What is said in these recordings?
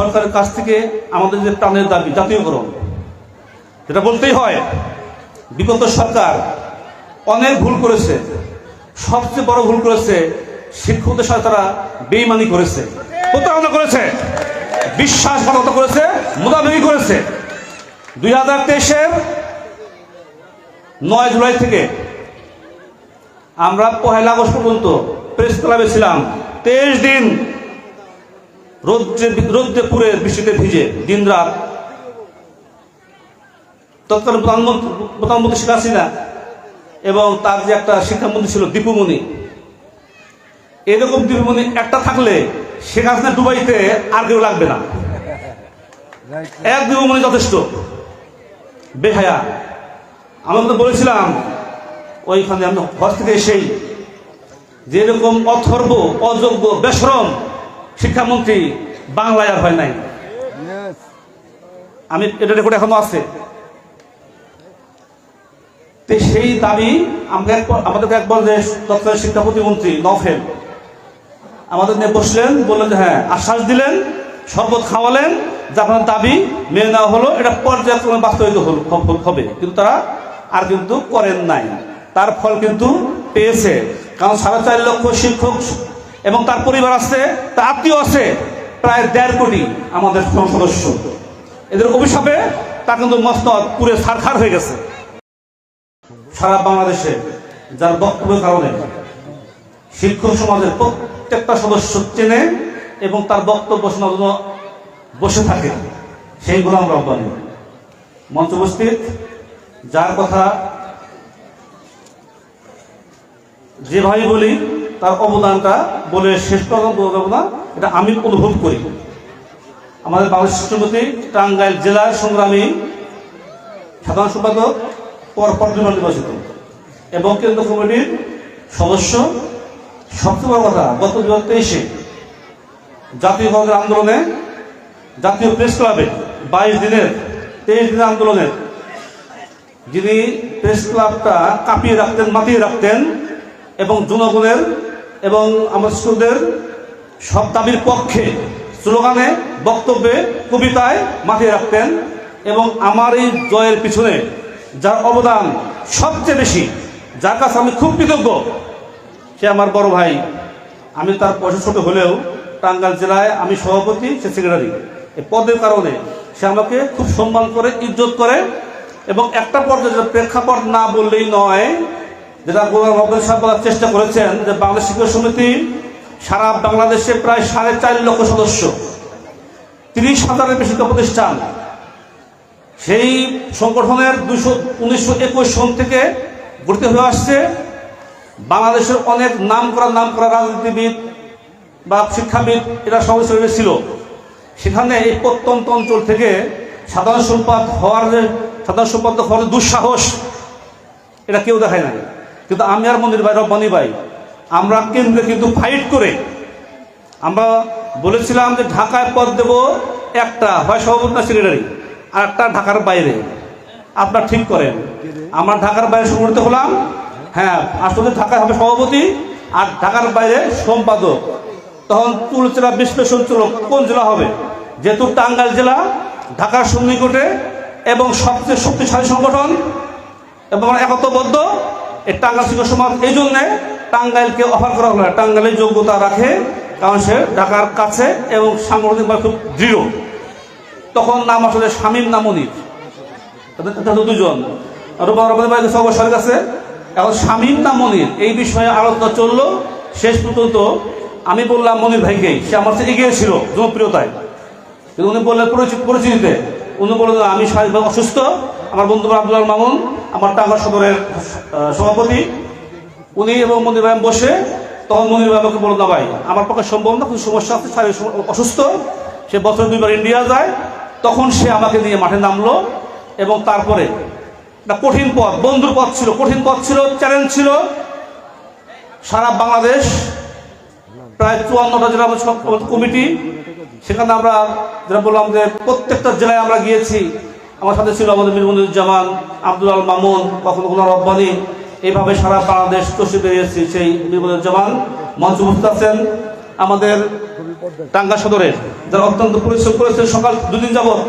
সরকারের কাছ থেকে আমাদের যে প্রাণের দাবি, জাতীয়করণ, যেটা বলতেই হয়, বিগত সরকার অনেক ভুল করেছে। সবচেয়ে বড় ভুল করেছে শিক্ষকদের সাথে তারা বেইমানি করেছে। প্রতারণা করেছে, বিশ্বাসঘাতকতা করেছে, মোদাবেগি করেছে। দুই হাজার তেইশের নয় জুলাই থেকে আমরা পহেলা আগস্ট পর্যন্ত প্রেস ক্লাবে ছিলাম। তেইশ দিন রৌদ্রে রৌদ্রে পুরে বৃষ্টিতে ভিজে দিন রাত। তৎকালীন প্রধানমন্ত্রী প্রধানমন্ত্রী শেখ হাসিনা এবং তার যে একটা শিক্ষামন্ত্রী ছিল দীপুমণি, এরকম দীপুমণি একটা থাকলে শেখ হাসিনা দুবাইতে আর কেউ লাগবে না। এক দীপুমণি যথেষ্ট। বেহায়া। আমরা বলেছিলাম, ওইখানে আমরা হজ থেকে এসেই যেরকম অথর্ব, অযোগ্য, বেসরম শিক্ষামন্ত্রী বাংলায় আর হয় নাই। আমি এটা রেকর্ড এখনও আছে। সেই দাবি আমরা আমাদেরকে একবার যে তৎকালীন শিক্ষা প্রতিমন্ত্রী নফেল আমাদের নিয়ে বসলেন বললেন যে হ্যাঁ আশ্বাস দিলেন শরবত খাওয়ালেন যে আপনার দাবি মেনে নেওয়া হলো এটা পর্যায়ক্রমে বাস্তবায়িত হল- হবে। কিন্তু তারা আর কিন্তু করেন নাই। তার ফল কিন্তু পেয়েছে। কারণ সাড়ে চার লক্ষ শিক্ষক এবং তার পরিবার আছে, তার আত্মীয় আছে, প্রায় দেড় কোটি আমাদের সদস্য। এদের অভিশাপে তা কিন্তু মস্তদ পুরে সারখার হয়ে গেছে। সারা বাংলাদেশে যার বক্তব্যের কারণে শিক্ষক সমাজের প্রত্যেকটা সদস্য চেনে এবং তার বক্তব্য শোনার জন্য বসে থাকে সেই গোলাম রব্বানি মঞ্চ উপস্থিত, যার কথা যেভাবে বলি তার অবদানটা বলে শেষ কথা বলব না। এটা আমি অনুভব করি। আমাদের বাংলাদেশ শিক্ষামন্ত্রী টাঙ্গাইল জেলার সংগ্রামী সাধারণ সম্পাদক পর পর্যটন নির্বাচিত। এবং কেন্দ্র কমিটির সদস্য, সবচেয়ে বড় কথা, গত দু হাজার তেইশে জাতীয় কংগ্রেস আন্দোলনে, জাতীয় প্রেস ক্লাবে বাইশ দিনের, তেইশ দিনের আন্দোলনের যিনি প্রেস ক্লাবটা কাঁপিয়ে রাখতেন, মাতিয়ে রাখতেন এবং জনগণের এবং আমার স্কুলদের সব দাবির পক্ষে স্লোগানে বক্তব্যে কবিতায় মাতিয়ে রাখতেন এবং আমার এই জয়ের পিছনে যার অবদান সবচেয়ে বেশি, যার কাছে আমি খুব কৃতজ্ঞ, সে আমার বড় ভাই। আমি তার বয়স ছোট হলেও টাঙ্গাইল জেলায় আমি সভাপতি, সে সেক্রেটারি এই পদের কারণে সে আমাকে খুব সম্মান করে, ইজ্জত করে এবং একটা পর্যায়ে প্রেক্ষাপট না বললেই নয় যেটা গোলাম আব্দুল সাহেব বলার চেষ্টা করেছেন যে বাংলাদেশ শিক্ষক সমিতি সারা বাংলাদেশে প্রায় সাড়ে চার লক্ষ সদস্য, তিরিশ হাজারের বেশি প্রতিষ্ঠান। সেই সংগঠনের দুশো, উনিশশো একুশ সন থেকে গঠিত হয়ে আসছে। বাংলাদেশের অনেক নাম করা নাম করা রাজনীতিবিদ বা শিক্ষাবিদ এরা হিসেবে ছিল। সেখানে এই প্রত্যন্ত অঞ্চল থেকে সাধারণ সম্পাদ হওয়ার সাধারণ সম্পাদক হওয়ার দুঃসাহস, এটা কেউ দেখায় না কিন্তু আমি আর মন্দির ভাই, রব্বানি ভাই, আমরা কেন্দ্রে কিন্তু ফাইট করে আমরা বলেছিলাম যে ঢাকায় পদ দেব একটা, হয় সভাপতি না সেক্রেটারি আর একটা ঢাকার বাইরে। আপনার ঠিক করেন। আমরা ঢাকার বাইরে সংগঠিত হলাম। হ্যাঁ আসলে ঢাকায় হবে সভাপতি আর ঢাকার বাইরে সম্পাদক। তখন তুলচেরা বিশ্লেষণ চলো কোন জেলা হবে? যেহেতু টাঙ্গাইল জেলা, ঢাকার সন্নিকটে এবং সবচেয়ে শক্তিশালী সংগঠন এবং আমরা একত্রবদ্ধ এই টাঙ্গাইল শিক্ষক সমাজ এই জন্যে টাঙ্গাইলকে অফার করা হলো না। টাঙ্গাইলের যোগ্যতা রাখে, কারণ সে ঢাকার কাছে এবং সাংগঠনিকভাবে খুব দৃঢ়। তখন নাম আসলে শামীম তাদের তাদের দুজন। রূপা অবসরের কাছে এখন শামীম না মনির? এই বিষয়ে আলোচনা চলল। শেষ পর্যন্ত আমি বললাম, মনির ভাইকেই সে আমার থেকে এগিয়ে ছিল জনপ্রিয়তায়। কিন্তু উনি বললেন পরিচিত পরিচিতিতে। উনি বললেন, আমি অসুস্থ। আমার বন্ধু আব্দুল মামুন আমার টাঙ্গা সদরের সভাপতি, উনি এবং মনির ভাই বসে, তখন মনির ভাই আমাকে বলল, না ভাই, আমার পক্ষে সম্ভব না কিছু সমস্যা আছে শারীরিক অসুস্থ, সে বছরে দুইবার ইন্ডিয়া যায়। তখন সে আমাকে নিয়ে মাঠে নামলো এবং তারপরে একটা কঠিন পথ, বন্ধুর পথ ছিল, কঠিন পথ ছিল চ্যালেঞ্জ ছিল। সারা বাংলাদেশ, প্রায় চুয়ান্নটা জেলা কমিটি, সেখানে আমরা, যেটা বললাম যে প্রত্যেকটা জেলায় আমরা গিয়েছি আমার সাথে ছিল আমাদের মিরমন্দিরুজ্জামান আব্দুল আল মামুন, কখনো কোনো রব্বানি এইভাবে সারা বাংলাদেশ চষে বেরিয়েছি সেই মিরমন্দিরুজ্জামান মঞ্চ আছেন আমাদের টাঙ্গা সদরের, যারা অত্যন্ত পরিশ্রম করেছে সকাল দুদিন যাবত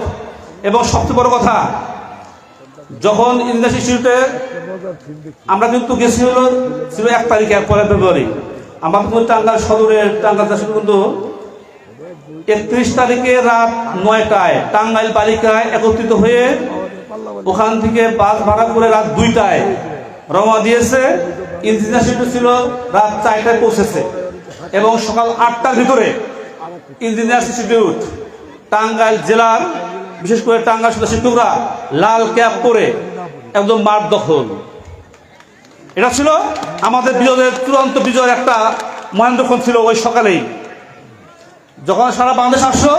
এবং সবচেয়ে বড় কথা, যখন ইন্ডিয়ান ইনস্টিটিউটে আমরা কিন্তু গেছি হলো ছিল এক তারিখে পরের ফেব্রুয়ারি। আমরা কিন্তু টাঙ্গাল সদরের টাঙ্গাল চাষে কিন্তু একত্রিশ তারিখে রাত নয়টায় টাঙ্গাইল বালিকায় একত্রিত হয়ে ওখান থেকে বাস ভাড়া করে রাত দুইটায় রওনা দিয়েছে। ইঞ্জিনিয়ার ছিল রাত চারটায় পৌঁছেছে এবং সকাল আটটার ভিতরে ইঞ্জিনিয়ার ইনস্টিটিউট টাঙ্গাইল জেলার, বিশেষ করে টাঙ্গাইল সদস্য শিক্ষকরা লাল ক্যাপ পরে একদম মাঠ দখল। এটা ছিল আমাদের বিজয়ের চূড়ান্ত বিজয়ের একটা মহেন্দ্রক্ষণ ছিল ওই সকালেই। যখন সারা বাংলাদেশ আসলো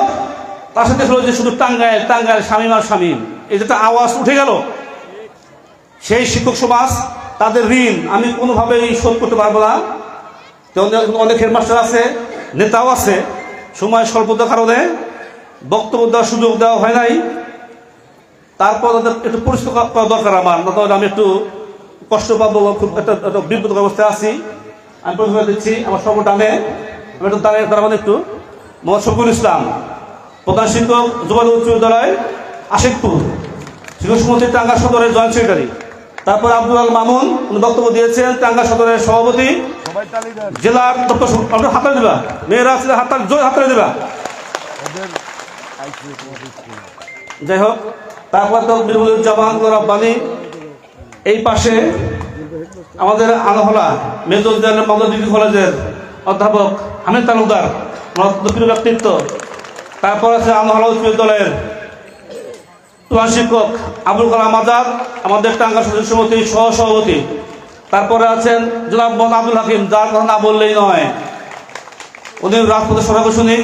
তার সাথে হলো যে শুধু টাঙ্গাইল টাঙ্গাইল শামিম আর শামিম। এই যে আওয়াজ উঠে গেল, সেই শিক্ষক সমাজ তাদের ঋণ আমি কোনোভাবেই শোধ করতে পারব না। অনেক হেডমাস্টার আছে, নেতাও আছে। সময় স্বল্পতার কারণে বক্তব্য দেওয়ার সুযোগ দেওয়া হয় নাই। তারপর তাদের একটু পরিষ্কার করা দরকার আমার, না আমি একটু কষ্ট পাবো খুব একটা বিপদ অবস্থায় আছি। আমি পরিষ্কার দিচ্ছি, আমার সর্ব ডানে আমি একটু দাঁড়িয়ে দাঁড়াবেন একটু। মোহাম্মদ শফিকুল ইসলাম প্রধান শিক্ষক যোগাযোগ উচ্চ বিদ্যালয় আশিকপুর। শিক্ষক সমিতি টাঙ্গা সদরের জয়েন্ট সেক্রেটারি। তারপর আব্দুল আল মামুন উনি বক্তব্য দিয়েছেন টাঙ্গা সদরের সভাপতি। জেলার ডক্টর আপনার হাতালে দেবা। মেয়েরা আছে হাতাল জয় হাতালে দেবা। যাই হোক তারপর তো বীরবুজ্জামান রব্বানি এই পাশে আমাদের আলহলা মেজর মাদা ডিগ্রি কলেজের অধ্যাপক হামিদ তালুকদার। প্রিয় ব্যক্তিত্ব। তারপর আছে আলহলা উচ্চ বিদ্যালয়ের প্রধান শিক্ষক আবুল কালাম আজাদ, আমাদের টাঙ্গা সদস্য সমিতি সহ সভাপতি তারপরে আছেন জনাব মোহাম্মদ আব্দুল হাকিম, যার কথা না বললেই নয়। উনি রাজপথের সভাপতি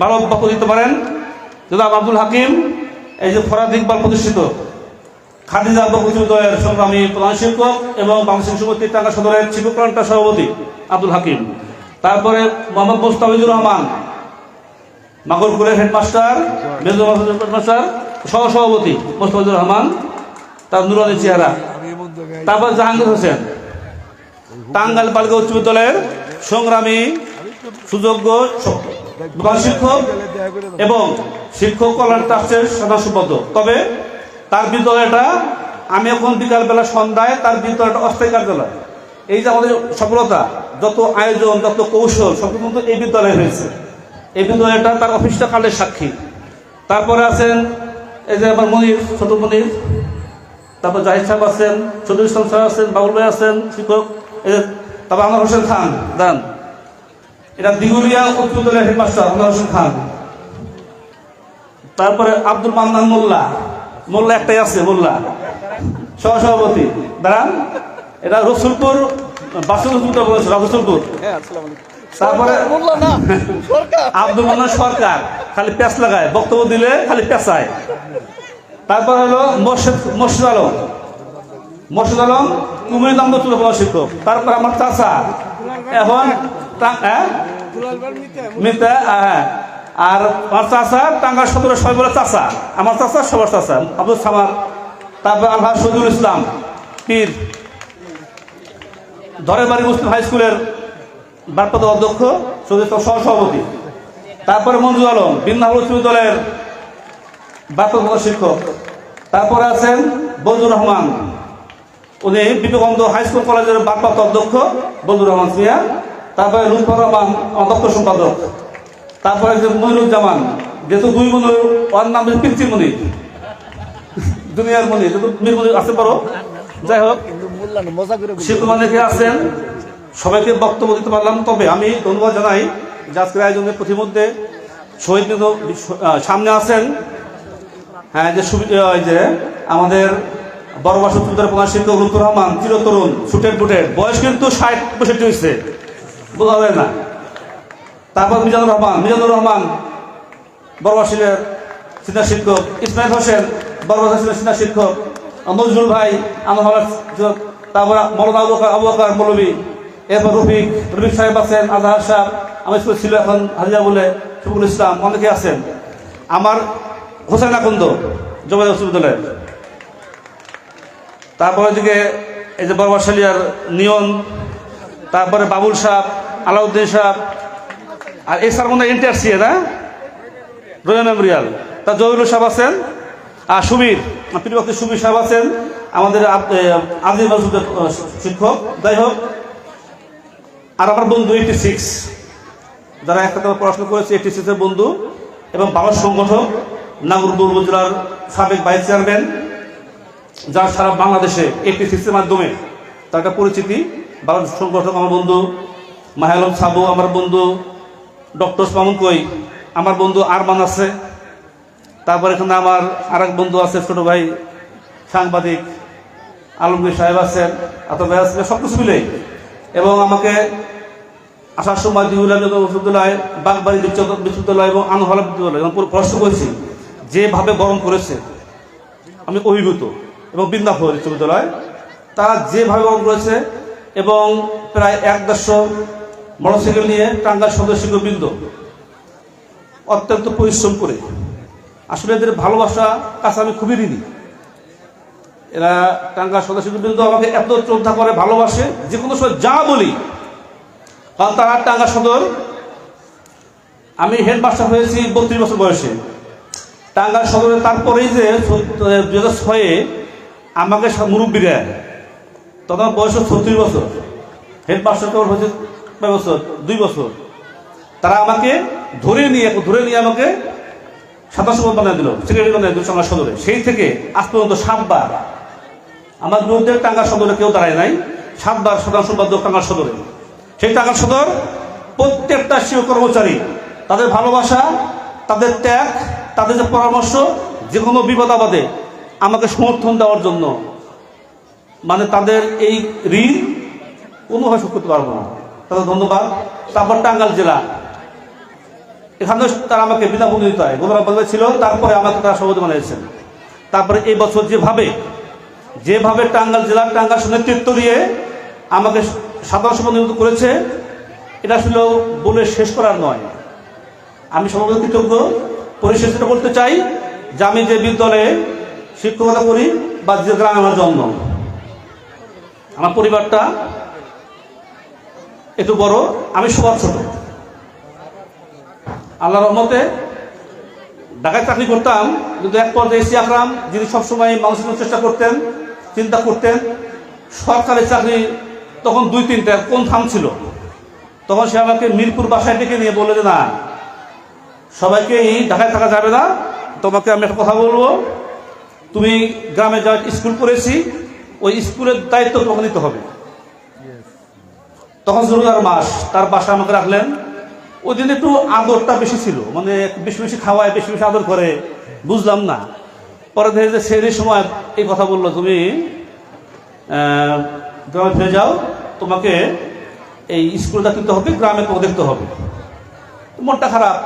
ভালো বক্তব্য দিতে পারেন জনাব আব্দুল হাকিম, এই যে ফরাদ ইকবাল প্রতিষ্ঠিত। খাদিজা বকুচুদয়ের সংগ্রামী প্রধান শিক্ষক এবং বাংলাদেশ সমিতি টাকা সদরের শিক্ষক সভাপতি আব্দুল হাকিম। তারপরে মোহাম্মদ মোস্তাফিজুর রহমান মাগরপুরের হেডমাস্টার, মেজর হেডমাস্টার সহ সভাপতি মোস্তাফিজুর রহমান, তার নুরানি চেহারা তারপর জাহাঙ্গীর হোসেন টাঙ্গাল বালিকা উচ্চ বিদ্যালয়ের সংগ্রামী, সুযোগ্য শিক্ষক। এবং শিক্ষক কল্যাণ ট্রাস্টের সাধারণ তবে তার বিদ্যালয়টা আমি এখন বিকালবেলা সন্ধ্যায় তার বিদ্যালয়টা অস্থায়ী কার্যালয় এই যে আমাদের সফলতা, যত আয়োজন, যত কৌশল সব কিন্তু এই বিদ্যালয়ে হয়েছে। এই বিদ্যালয়টা তার অফিসটা কালের সাক্ষী। তারপরে আছেন এই যে আমার মনির ছোট মনির। তারপর জাহিদ সাহেব আছেন সদুল ইসলাম স্যার আছেন, বাবুল ভাই আছেন, শিক্ষক। এই যে তারপর আমার হোসেন খান, দান। এটা দিগুলিয়া উচ্চ বিদ্যালয়ের হেডমাস্টার, আনোয়ার হোসেন খান। তারপরে আব্দুল মান্নান মোল্লা। মোল্লা একটাই আছে, মোল্লা। সহসভাপতি। দাঁড়ান। এটা রসুলপুর বাসুল রসুলপুর বলেছে রসুলপুর। তারপরে আব্দুল মান্নান সরকার খালি প্যাঁচ লাগায় বক্তব্য দিলে খালি পেঁচায় তারপর হলো মোর্শেদ মোর্শেদ আলম। মোর্শেদ আলম কুমির দাম তুলে পড়া শিক্ষক। তারপর আমার চাচা। এখন হ্যাঁ? মিতা হ্যাঁ আর আমার চাচা টাঙ্গার সদরের সবাই বলে চাচা। আমার চাচা সবার চাচা আব্দুল সামার তারপর আলহা সজুল ইসলাম পীর। ধরের বাড়ি মুসলিম হাই স্কুলের ভারপ্রাপ্ত অধ্যক্ষ, সদস্য সহসভাপতি। তারপরে মঞ্জু আলম বৃন্দাবন উচ্চ বিদ্যালয়ের ভারপ্রাপ্ত শিক্ষক। তারপরে আছেন বজুর রহমান। উনি বিবেকানন্দ হাই স্কুল কলেজের ভারপ্রাপ্ত অধ্যক্ষ বজুর রহমান সিয়া। তারপরে লুৎফর রহমান, অধ্যক্ষ সম্পাদক। তারপরে মনিরুজ্জামান যেহেতু দুই মনি ওর নাম পিন্সি মনি দুনিয়ার মনি যেহেতু মীর মনি আছে পারো যাই হোক। শিক্ষক অনেকে আছেন সবাইকে বক্তব্য দিতে পারলাম তবে আমি ধন্যবাদ জানাই যে আজকের আয়োজনের প্রতিমধ্যে শহীদ সামনে আছেন হ্যাঁ যে সুবি- আহ, ওই যে আমাদের বড় বাসু প্রধান শিক্ষক লুতুর রহমান চিরতরুণ সুটের বুটের বয়স কিন্তু ষাট পঁয়ষট্টি হয়েছে বোঝা যায় না তারপর মিজানুর রহমান মিজানুর রহমান বড়বাসীলের সিনিয়র শিক্ষক ইসমাইল হোসেন বড়বাসীলের সিনিয়র শিক্ষক নজরুল ভাই আমার তারপর মৌলানা আবু বকর- আবু বকর মৌলবী, এরপর রফিক রফিক সাহেব আছেন, আজহার সাহেব, আমার স্কুল ছিল এখন হাজিরা বলে শফিকুল ইসলাম অনেকে আছেন। আমার হোসেন আকন্দ জবাই বিশ্ববিদ্যালয়ের। তারপরে দিকে এই যে বড়বাসালিয়ার নিয়ন, তারপরে বাবুল সাহেব, আলাউদ্দিন সাহেব, আর এই স্যার মনে এনটিআর সিএ না? Royal memorial. তা জহিরুল সাহেব আছেন? আর সুবীর প্রিয়পক্ষে সুবীর সাহেব আছেন, আমাদের আদিম মাসুদের শিক্ষক। যাই হোক, আর আমার বন্ধু এইটি সিক্স যারা একসাথে পড়াশোনা করেছে এইটি সিক্সের বন্ধু এবং বাবার সংগঠক নাগরপুর উপজেলার সাবেক ভাইস চেয়ারম্যান, যারা সারা বাংলাদেশে এইটি সিক্সের মাধ্যমে তার একটা পরিচিতি। বাবার সংগঠক আমার বন্ধু মাহালম সাবু, আমার বন্ধু ডক্টর মামুন কই, আমার বন্ধু আরমান আছে। তারপর এখানে আমার আরেক বন্ধু আছে, ছোট ভাই, সাংবাদিক, আলমগীর সাহেব আছেন এত ভাই আছে সব কিছু মিলে এবং আমাকে আসার সময় দিহুল্লাহ বিশ্ববিদ্যালয় বাগবাড়ি বিশ্ববিদ্যালয় এবং আনহলা বিশ্ববিদ্যালয় এবং পুরো পড়াশোনা করেছি, যেভাবে গরম করেছে, আমি অভিভূত এবং বৃন্দাফর বিশ্ববিদ্যালয়। তারা যেভাবে গরম করেছে এবং প্রায় এক দেড়শো মোটরসাইকেল নিয়ে টাঙ্গার সদস্য বৃন্দ অত্যন্ত পরিশ্রম করে আসলে এদের ভালোবাসা কাছে আমি খুবই ঋণী। এরা টাঙ্গার সদস্য বৃন্দ আমাকে এত শ্রদ্ধা করে ভালোবাসে, যে কোনো সময় যা বলি, কারণ তারা টাঙ্গা সদর, আমি হেডমাস্টার হয়েছি বত্রিশ বছর বয়সে। টাঙ্গা সদরে তারপরেই যে দু হাজার ছয়ে আমাকে মুরব্বীরা তখন বয়স ছত্রিশ বছর। হেডমাস্টার হয়েছে কয় বছর, দুই বছর। তারা আমাকে ধরে নিয়ে ধরে নিয়ে আমাকে সাতাশ বানিয়ে দিল সেক্রেটারি বানিয়ে দিল টাঙ্গা সদরে। সেই থেকে আজ পর্যন্ত সাতবার আমার বিরুদ্ধে টাঙ্গা সদরে কেউ দাঁড়ায় নাই, সাতবার সাধারণ সম্পাদক টাঙ্গা সদরে। সেই টাঙ্গা সদর প্রত্যেকটা শিশু কর্মচারী, তাদের ভালোবাসা, তাদের ত্যাগ, তাদের যে পরামর্শ, যে কোনো বিপদ আপদে আমাকে সমর্থন দেওয়ার জন্য মানে তাদের এই ঋণ কোনোভাবে শোধ করতে পারব না। তাদের ধন্যবাদ। তারপর টাঙ্গাল জেলা এখানে তারা আমাকে দিতে হয়। গোলাপ বাজার ছিল। তারপরে আমাকে তারা সভাপতি বানিয়েছেন। তারপরে এই বছর যেভাবে যেভাবে টাঙ্গাল জেলার টাঙ্গাল নেতৃত্ব দিয়ে আমাকে সাধারণ সভা করেছে, এটা আসলে বলে শেষ করার নয়। আমি সমাজের কৃতজ্ঞ। পরিশেষ যেটা বলতে চাই, যে আমি যে বিদ্যালয়ে শিক্ষকতা করি বা যে গ্রামে আমার জন্ম, আমার পরিবারটা একটু বড়, আমি সবার ছোট। আল্লাহ রহমতে ঢাকায় চাকরি করতাম কিন্তু এক পর্যায়ে এসি আকরাম যিনি সবসময় মানুষের চেষ্টা করতেন চিন্তা করতেন সরকারি চাকরি তখন দুই তিনটা কোন থাম ছিল? তখন সে আমাকে মিরপুর বাসায় ডেকে নিয়ে বলে যে না সবাইকেই ঢাকায় থাকা যাবে না। তোমাকে আমি একটা কথা বলব। তুমি গ্রামে যা স্কুল করেছি ওই স্কুলের দায়িত্ব তোমাকে নিতে হবে। তখন জরুরার মাস তার বাসা আমাকে রাখলেন। ওই দিন একটু আদরটা বেশি ছিল। মানে বেশি বেশি খাওয়ায়, বেশি বেশি আদর করে, বুঝলাম না। পরে দেখে যে সেই সময় এই কথা বলল, তুমি গ্রামে ফিরে যাও, তোমাকে এই স্কুলটা কিনতে হবে, গ্রামে তোমাকে দেখতে হবে। মনটা খারাপ।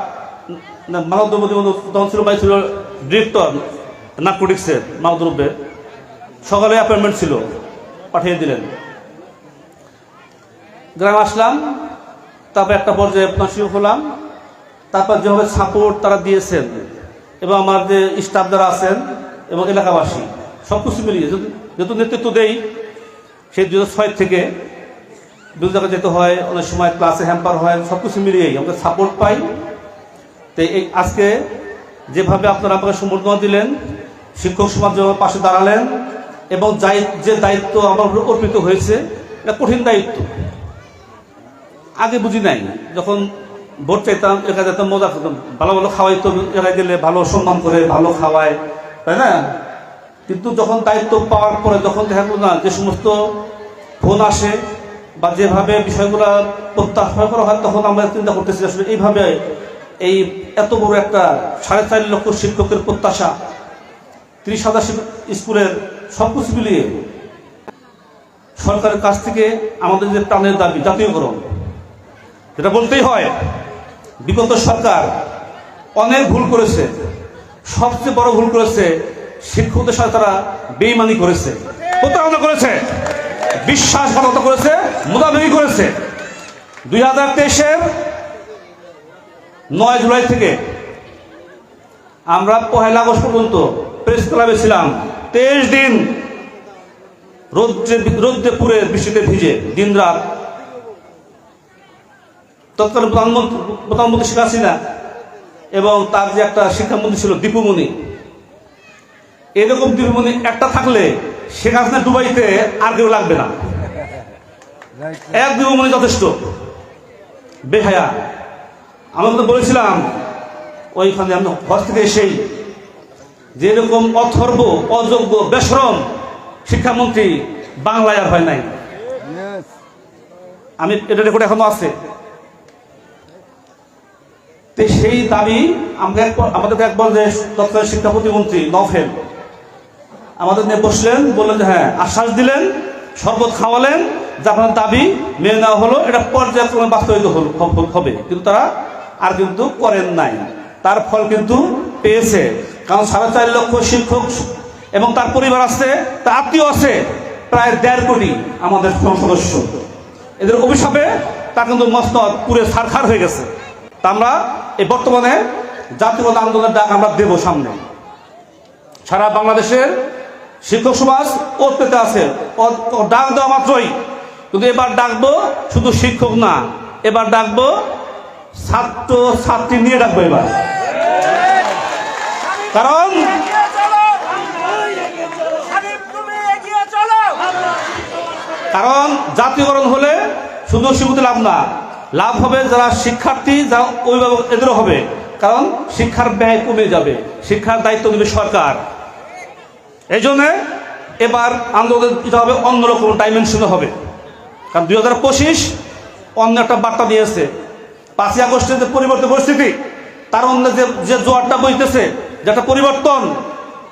দ্রব্য তখন ছিল ভাই ছিল ডিরেক্টর নার্কোটিক্সের মানব দ্রব্যের সকালে অ্যাপয়েন্টমেন্ট ছিল, পাঠিয়ে দিলেন। গ্রামে আসলাম তারপর একটা পর্যায়ে আপনার শুরু হলাম। তারপর যেভাবে সাপোর্ট তারা দিয়েছেন এবং আমার যে স্টাফ যারা আছেন এবং এলাকাবাসী সব কিছু মিলিয়ে যেহেতু- নেতৃত্ব দেই, সেই দু ছয় থেকে বিভিন্ন জায়গায় যেতে হয়, অনেক সময় ক্লাসে হ্যাম্পার হয় সব কিছু মিলিয়েই আমরা সাপোর্ট পাই। তো এই আজকে যেভাবে আপনারা আমাকে সম্বর্ধনা দিলেন, শিক্ষক সমাজ যেভাবে পাশে দাঁড়ালেন এবং যে দায়িত্ব আমার অর্পিত হয়েছে, এটা কঠিন দায়িত্ব। আগে বুঝি নাই। যখন ভোট পেতাম এলাকা যেতাম মজা করতাম। ভালো ভালো খাওয়াইতো এলাকায় গেলে ভালো সম্মান করে, ভালো খাওয়ায়, তাই না? কিন্তু যখন দায়িত্ব পাওয়ার পরে যখন দেখা না, যে সমস্ত ফোন আসে বা যেভাবে বিষয়গুলো প্রত্যাশা করা হয়, তখন আমরা চিন্তা করতেছি আসলে এইভাবে এই এত বড় একটা সাড়ে চার লক্ষ শিক্ষকের প্রত্যাশা, ত্রিশ হাজার স্কুলের সব কিছু মিলিয়ে সরকারের কাছ থেকে আমাদের যে প্রাণের দাবি, জাতীয়করণ যেটা বলতেই হয়, বিগত সরকার অনেক ভুল করেছে। সবচেয়ে বড় ভুল করেছে শিক্ষকদের সাথে তারা বেইমানি করেছে। প্রতারণা করেছে, বিশ্বাসঘাতকতা করেছে, মোদাবেগি করেছে। দুই হাজার তেইশের নয় জুলাই থেকে আমরা পহেলা আগস্ট পর্যন্ত প্রেস ক্লাবে ছিলাম। তেইশ দিন রোদ্রে রোদ্রে পুরে বৃষ্টিতে ভিজে দিন রাত তৎকালীন প্রধানমন্ত্রী প্রধানমন্ত্রী শেখ হাসিনা এবং তার যে একটা শিক্ষামন্ত্রী ছিল দীপুমণি এরকম দীপুমণি একটা থাকলে শেখ হাসিনা দুবাইতে আর কেউ লাগবে না। এক দীপুমণি যথেষ্ট। বেহায়া। আমি তো বলেছিলাম ওইখানে আমি হজ থেকে এসেই যেরকম অথর্ব অযোগ্য বেসরম শিক্ষামন্ত্রী বাংলায় আর হয় নাই। আমি এটা রেকর্ড এখনও আছে। তো সেই দাবি আমরা আমাদেরকে একবার যে তৎকালীন শিক্ষা প্রতিমন্ত্রী নফেল আমাদের নিয়ে বসলেন, বললেন হ্যাঁ আশ্বাস দিলেন, শরবত খাওয়ালেন, যে আপনার দাবি মেনে নেওয়া হলো, এটা পর্যায়ক্রমে বাস্তবায়িত হবে কিন্তু তারা আর কিন্তু করেন নাই। তার ফল কিন্তু পেয়েছে। কারণ সাড়ে চার লক্ষ শিক্ষক এবং তার পরিবার আছে, তার আত্মীয় আছে, প্রায় দেড় কোটি আমাদের সদস্য। এদের অভিশাপে তা কিন্তু মস্তদ পুরে সারখার হয়ে গেছে। তা আমরা এই বর্তমানে জাতীয় আন্দোলনের ডাক আমরা দেব সামনে। সারা বাংলাদেশের শিক্ষক সমাজ ওত পেতে আছে ডাক দেওয়া মাত্রই। কিন্তু এবার ডাকবো শুধু শিক্ষক না, এবার ডাকবো ছাত্র ছাত্রী নিয়ে ডাকবো এবার। কারণ কারণ জাতীয়করণ হলে শুধু শিশুতে লাভ না লাভ হবে যারা শিক্ষার্থী, যারা অভিভাবক, এদেরও হবে। কারণ শিক্ষার ব্যয় কমে যাবে। শিক্ষার দায়িত্ব নেবে সরকার। এই জন্য এবার আন্দোলন এটা হবে অন্যরকম ডাইমেনশনে হবে। কারণ দুই হাজার পঁচিশ অন্য একটা বার্তা দিয়েছে। পাঁচই আগস্টের যে পরিবর্তন পরিস্থিতি, তার অন্য যে যে জোয়ারটা বইতেছে যে একটা পরিবর্তন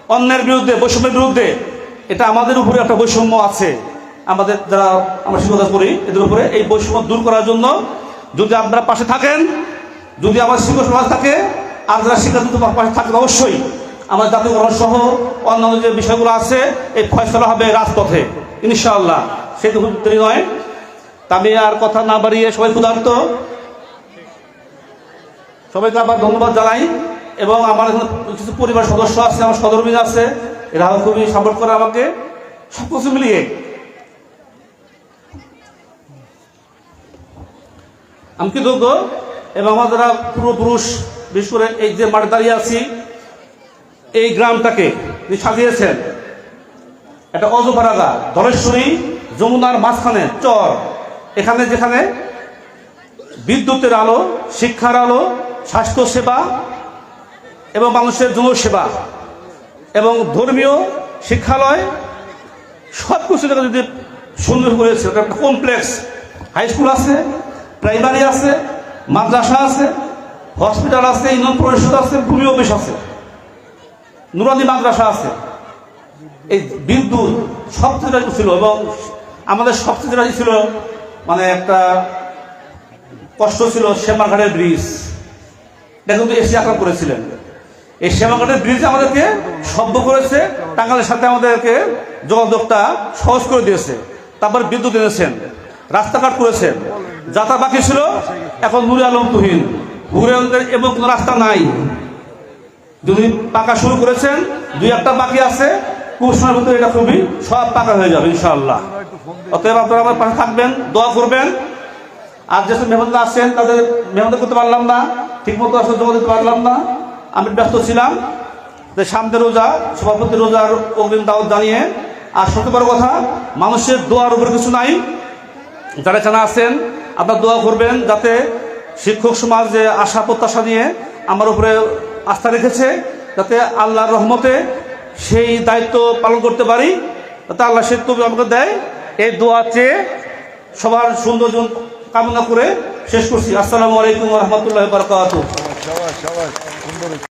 অন্যের বিরুদ্ধে, বৈষম্যের বিরুদ্ধে, এটা আমাদের উপরে একটা বৈষম্য আছে। আমাদের যারা আমরা শিক্ষকতা করি, এদের উপরে এই বৈষম্য দূর করার জন্য যদি আপনারা পাশে থাকেন, যদি আমার শিক্ষক সমাজ থাকে, আর যারা শিক্ষার্থী পাশে থাকেন অবশ্যই আমার জাতীয়করণ সহ অন্যান্য যে বিষয়গুলো আছে, এই ফয়সলা হবে রাজপথে, ইনশাআল্লাহ। সে খুব দেরি নয় তা আমি আর কথা না বাড়িয়ে সবাই ক্ষুধার্ত। সবাইকে আবার ধন্যবাদ জানাই, এবং আমার কিছু পরিবার সদস্য আছে, আমার সদর্মী আছে এরাও খুবই সাপোর্ট করে আমাকে। সব কিছু মিলিয়ে আমি কৃতজ্ঞ এবং আমার যারা পূর্বপুরুষ, বিশেষ করে এই যে মাঠে দাঁড়িয়ে আছি, এই গ্রামটাকে যিনি সাজিয়েছেন। একটা অজপাড়াগা ধলেশ্বরী যমুনার মাঝখানে চর। এখানে যেখানে বিদ্যুতের আলো, শিক্ষার আলো, স্বাস্থ্য সেবা এবং মানুষের জনসেবা এবং ধর্মীয় শিক্ষালয় সব কিছু যদি সুন্দর হয়েছে একটা কমপ্লেক্স হাই স্কুল আছে। প্রাইমারি আছে, মাদ্রাসা আছে, হসপিটাল আছে, ইউনিয়ন পরিষদ আছে, ভূমি অফিস আছে। নুরানি মাদ্রাসা আছে। এই বিদ্যুৎ সবচেয়ে ছিল এবং আমাদের সবচেয়ে যেটা ছিল মানে একটা কষ্ট ছিল শ্যামাঘাটের ব্রিজ। এটা কিন্তু এসে আক্রমণ করেছিলেন। এই শ্যামাঘাটের ব্রিজ আমাদেরকে সভ্য করেছে, টাঙ্গালের সাথে আমাদেরকে যোগাযোগটা সহজ করে দিয়েছে। তারপর বিদ্যুৎ এনেছেন, রাস্তাঘাট করেছেন। যাতা বাকি ছিল, এখন নুরে আলম তুহিন। ঘুরে এবং কোনো রাস্তা নাই। যদি পাকা শুরু করেছেন, দুই একটা বাকি আছে কুশনের ভিতরে এটা খুবই সব পাকা হয়ে যাবে, ইনশাআল্লাহ। অতএব আপনারা আমার পাশে থাকবেন, দোয়া করবেন। আর যেসব মেহমানরা আসছেন তাদের মেহমানদের করতে পারলাম না ঠিক মতো আসলে জমা দিতে পারলাম না। আমি ব্যস্ত ছিলাম। যে সামনে রোজা সভাপতি রোজার অগ্রিম দাওয়াত জানিয়ে, আর সত্যি কথা, মানুষের দোয়ার উপরে কিছু নাই। যারা এখানে আছেন আপনার দোয়া করবেন যাতে শিক্ষক সমাজ যে আশা, প্রত্যাশা নিয়ে আমার উপরে আস্থা রেখেছে, যাতে আল্লাহর রহমতে সেই দায়িত্ব পালন করতে পারি, যাতে আল্লাহ সে তবু আমাকে দেয়। এই দোয়া চেয়ে সবার সুন্দর কামনা করে শেষ করছি। আসসালামু আলাইকুম রহমতুল্লাহ বারকাত